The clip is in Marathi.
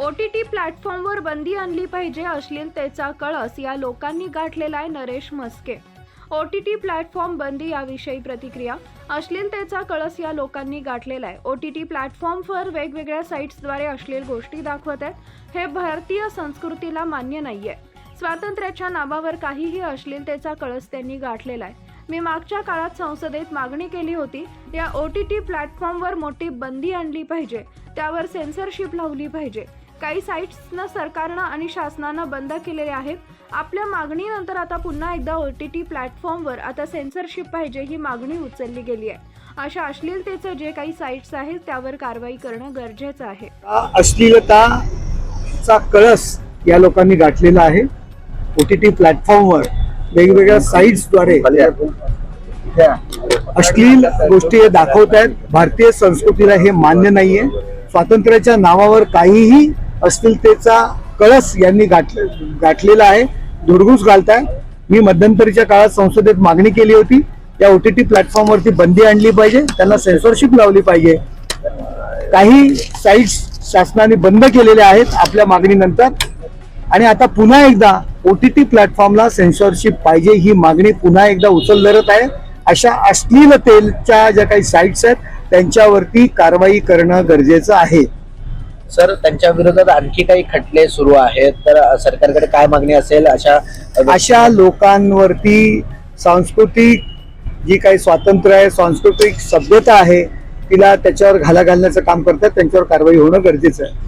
ओ टी टी प्लॅटफॉर्मवर बंदी आणली पाहिजे अश्लीलतेचा कळस या लोकांनी गाठलेला आहे Naresh Maske O T T platform बंदी याविषयी प्रतिक्रिया? अश्लीलतेचा कळस या लोकांनी गाठलेला आहे. ओ टी टी प्लॅटफॉर्मवर वेगवेगळ्या साईट्सद्वारे अश्लील गोष्टी दाखवत आहेत. हे भारतीय संस्कृतीला मान्य नाही आहे स्वातंत्र्याच्या नावावर काहीही अश्लीलतेचा कळस त्यांनी गाठलेला आहे. मी मागच्या काळात संसदेत मागणी केली होती या ओ टी टी प्लॅटफॉर्मवर मोठी बंदी आणली पाहिजे. त्यावर सेन्सरशिप लावली पाहिजे. काही साईट्सनं सरकारनं आणि शासनानं बंद केलेले आहेत. आपल्या मागणीनंतर आता पुन्हा एकदा ओ टी टी प्लॅटफॉर्मवर आता सेन्सरशिप पाहिजे ही मागणी उचलली गेली आहे. अशा अश्लीलतेचं जे काही साईट्स आहेत त्यावर कारवाई करणं गरजेचं आहे. अश्लीलताचा कळस या लोकांनी गाठलेला आहे. ओ टी टी प्लॅटफॉर्मवर वेगवेगळ्या साईट्सद्वारे अश्लील गोष्टी हे दाखवत आहेत भारतीय संस्कृतीला हे मान्य नाहीये. स्वातंत्र्याच्या नावावर काहीही अश्लीलतेचा कळस यांनी गाठ गाठलेला आहे. धुडगूस घालताय. मी मध्यंतरीच्या काळात संसदेत मागणी केली होती. या ओ टी टी प्लॅटफॉर्मवरती बंदी आणली पाहिजे. त्यांना सेन्सॉरशिप लावली पाहिजे. काही साईट्स शासनाने बंद केलेल्या आहेत आपल्या मागणीनंतर. आणि आता पुन्हा एकदा ओ टी टी प्लॅटफॉर्मला सेन्सॉरशिप पाहिजे ही मागणी पुन्हा एकदा उचल धरत आहे. अशा अश्लीलतेच्या ज्या काही साईट्स आहेत त्यांच्यावरती कारवाई करणं गरजेचं आहे. सर त्यांच्या विरोधात आणखी काही खटले सुरू आहेत तर सरकारकडे काय मागणी असेल अशा अशा लोकांवरती सांस्कृतिक जी काही स्वातंत्र्य आहे सांस्कृतिक सभ्यता आहे तिला त्याच्यावर घाला घालण्याचं काम करतात त्यांच्यावर कारवाई होणं गरजेचं आहे.